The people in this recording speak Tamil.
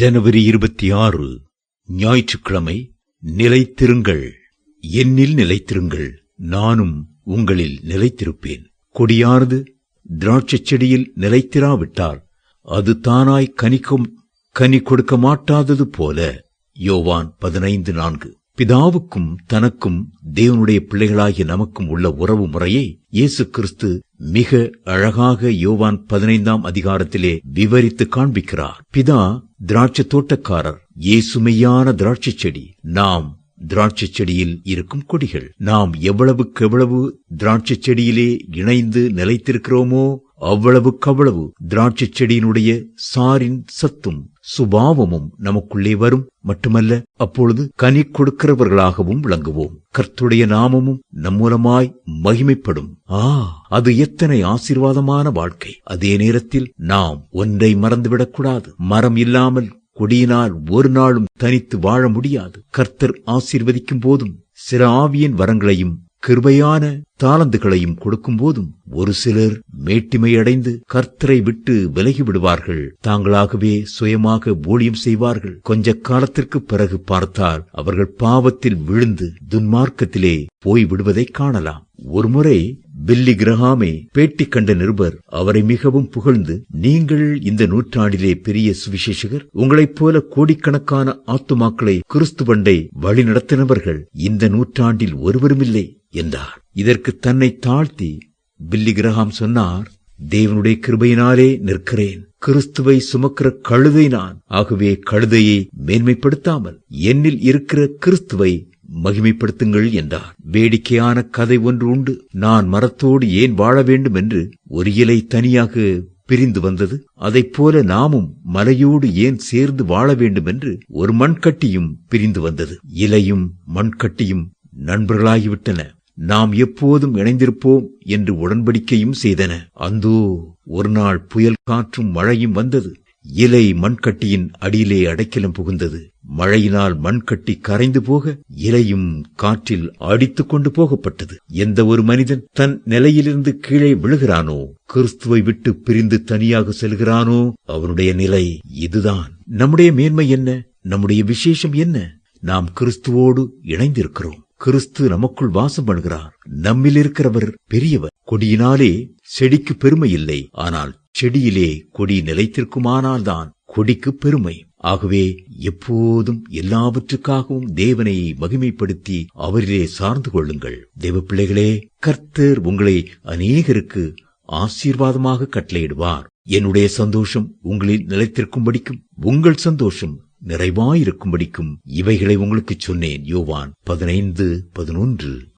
ஜனவரி இருபத்தி ஆறு ஞாயிற்றுக்கிழமை நிலைத்திருங்கள். என்னில் நிலைத்திருங்கள் நானும் உங்களில் நிலைத்திருப்பேன். கொடியாரது திராட்சைச் செடியில் நிலைத்திராவிட்டால் அது தானாய் கனிக்கும் கனி கொடுக்க மாட்டாதது போல. யோவான் பதினைந்து நான்கு. பிதாவுக்கும் தனக்கும் தேவனுடைய பிள்ளைகளாகிய நமக்கும் உள்ள உறவு முறையை இயேசு கிறிஸ்து மிக அழகாக யோவான் பதினைந்தாம் அதிகாரத்திலே விவரித்து காண்பிக்கிறார். பிதா திராட்சை தோட்டக்காரர் இயேசுமையான திராட்சைச் செடி. நாம் திராட்சைச் செடியில் இருக்கும் கொடிகள். நாம் எவ்வளவுக்கு எவ்வளவு திராட்சைச் செடியிலே இணைந்து நிலைத்திருக்கிறோமோ அவ்வளவுக்கவ்வளவு திராட்சைச் செடியினுடைய சாரின் சத்தும் சுபாவமும் நமக்குள்ளே வரும். மட்டுமல்ல அப்பொழுது கனி கொடுக்கிறவர்களாகவும் விளங்குவோம். கர்த்துடைய நாமமும் நம் மூலமாய் மகிமைப்படும். ஆ அது எத்தனை ஆசீர்வாதமான வாழ்க்கை. அதே நேரத்தில் நாம் ஒன்றை மறந்துவிடக்கூடாது. மரம் இல்லாமல் கொடியினால் ஒரு நாளும் தனித்து வாழ முடியாது. கர்த்தர் ஆசீர்வதிக்கும் போதும் சில ஆவியின் வரங்களையும் கிருபையான தாளந்துகளையும் கொடுக்கும் போதும் ஒரு சிலர் மேட்டிமை அடைந்து கர்த்தரை விட்டு விலகி விடுவார்கள் தாங்களாகவே சுயமாக ஊழியம் செய்வார்கள். கொஞ்ச காலத்திற்கு பிறகு பார்த்தால் அவர்கள் பாவத்தில் விழுந்து துன்மார்க்கத்திலே போய் விடுவதை காணலாம். ஒருமுறை பில்லி கிரஹாமே பேட்டி கண்ட நிருபர் அவரை மிகவும் புகழ்ந்து நீங்கள் இந்த நூற்றாண்டிலே பெரிய சுவிசேஷகர்? உங்களைப் போல கோடிக்கணக்கான ஆத்துமாக்களை கிறிஸ்துவண்டை வழிநடத்தினவர்கள் இந்த நூற்றாண்டில் ஒருவருமில்லை. என்றார். இதற்கு தன்னை தாழ்த்தி பில்லி கிரகாம் சொன்னார் தேவனுடைய கிருபையினாலே நிற்கிறேன். கிறிஸ்துவை சுமக்கிற கழுதை நான். ஆகவே கழுதையை மேன்மைப்படுத்தாமல் என்னில் இருக்கிற கிறிஸ்துவை மகிமைப்படுத்துங்கள் என்றார். வேடிக்கையான கதை ஒன்று உண்டு. நான் மரத்தோடு ஏன் வாழ வேண்டும் என்று ஒரு இலை தனியாக பிரிந்து வந்தது. அதைப் போல நாமும் மலையோடு ஏன் சேர்ந்து வாழ வேண்டும் என்று ஒரு மண்கட்டியும் பிரிந்து வந்தது. இலையும் மண்கட்டியும் நண்பர்களாகிவிட்டன. நாம் எப்போதும் இணைந்திருப்போம் என்று உடன்படிக்கையும் செய்தன. அந்தோ ஒரு நாள் புயல் காற்றும் மழையும் வந்தது. இலை மண்கட்டியின் அடியிலே அடைக்கலம் புகுந்தது. மழையினால் மண்கட்டி கரைந்து போக இலையும் காற்றில் அடித்துக் கொண்டு போகப்பட்டது. எந்த ஒரு மனிதன் தன் நிலையிலிருந்து கீழே விழுகிறானோ கிறிஸ்துவை விட்டு பிரிந்து தனியாக செல்கிறானோ அவனுடைய நிலை இதுதான். நம்முடைய மேன்மை என்ன? நம்முடைய விசேஷம் என்ன? நாம் கிறிஸ்துவோடு இணைந்திருக்கிறோம். கிறிஸ்து நமக்குள் வாசம் பண்ணுகிறார். நம்மில் இருக்கிறவர் பெரியவர். கொடியினாலே செடிக்கு பெருமை இல்லை. ஆனால் செடியிலே கொடி நிலைத்திருக்குமானால்தான் கொடிக்கு பெருமை. ஆகவே எப்போதும் எல்லாவற்றுக்காகவும் தேவனை மகிமைப்படுத்தி அவரிலே சார்ந்து கொள்ளுங்கள். தேவ பிள்ளைகளே கர்த்தர் உங்களை அநேகருக்கு ஆசீர்வாதமாக கட்டளையிடுவார். என்னுடைய சந்தோஷம் உங்களில் நிலைத்திருக்கும்படிக்கும் உங்கள் சந்தோஷம் நிறைவாயிருக்கும்படிக்கும் இவைகளை உங்களுக்கு சொன்னேன். யோவான் பதினைந்து பதினொன்று.